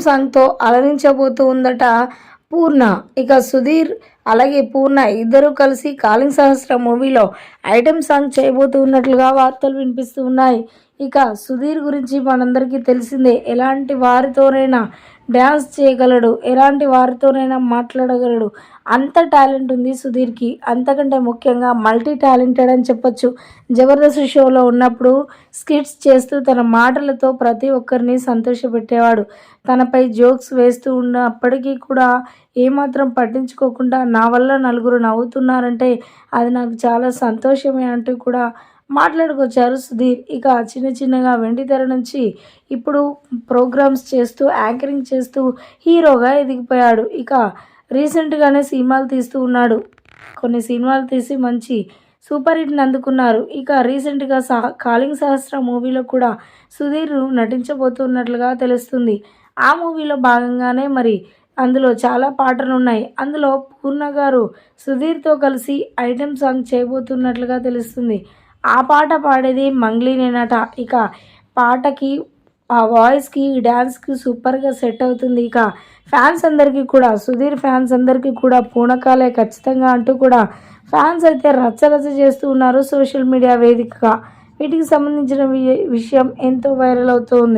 సాంగ్తో అలరించబోతూ ఉందట పూర్ణ. ఇక సుధీర్ అలాగే పూర్ణ ఇద్దరు కలిసి కాలింగ్ సహస్ర మూవీలో ఐటెం సాంగ్ చేయబోతూ ఉన్నట్లుగా వార్తలు వినిపిస్తూ ఉన్నాయి. ఇక సుధీర్ గురించి మనందరికీ తెలిసిందే ఎలాంటి వారితోనైనా డ్యాన్స్ చేయగలడు ఎలాంటి వారితోనైనా మాట్లాడగలడు. అంత టాలెంట్ ఉంది సుధీర్కి అంతకంటే ముఖ్యంగా మల్టీ టాలెంటెడ్ అని చెప్పొచ్చు. జబర్దస్త్ షోలో ఉన్నప్పుడు స్కిట్స్ చేస్తూ తన మాటలతో ప్రతి ఒక్కరిని సంతోషపెట్టేవాడు. తనపై జోక్స్ వేస్తూ ఉన్నప్పటికీ కూడా ఏమాత్రం పట్టించుకోకుండా నా వల్ల నలుగురు నవ్వుతున్నారంటే అది నాకు చాలా సంతోషమే అంటూ కూడా మాట్లాడుకొచ్చారు సుధీర్. ఇక చిన్న చిన్నగా వెండితెర నుంచి ఇప్పుడు ప్రోగ్రామ్స్ చేస్తూ యాంకరింగ్ చేస్తూ హీరోగా ఎదిగిపోయాడు. ఇక రీసెంట్గానే సినిమాలు తీస్తూ ఉన్నాడు. కొన్ని సినిమాలు తీసి మంచి సూపర్ హిట్ని అందుకున్నారు. ఇక రీసెంట్గా సహ కాలింగ్ సహస్ర మూవీలో కూడా సుధీర్ నటించబోతున్నట్లుగా తెలుస్తుంది. ఆ మూవీలో భాగంగానే మరి అందులో చాలా పాటలు ఉన్నాయి అందులో పూర్ణ గారు సుధీర్తో కలిసి ఐటెం సాంగ్ చేయబోతున్నట్లుగా తెలుస్తుంది. ఆ పాట పాడేది మంగ్లీనేనట ఇక పాటకి ఆ వాయిస్కి డ్యాన్స్కి సూపర్గా సెట్ అవుతుంది. ఇక ఫ్యాన్స్ అందరికీ కూడా సుధీర్ ఫ్యాన్స్ అందరికీ కూడా పూనకాలే ఖచ్చితంగా అంటూ కూడా ఫ్యాన్స్ అయితే రచ్చరచ్చ చేస్తూ ఉన్నారు సోషల్ మీడియా వేదికగా. వీటికి సంబంధించిన వి- విషయం ఎంతో వైరల్ అవుతూ ఉంది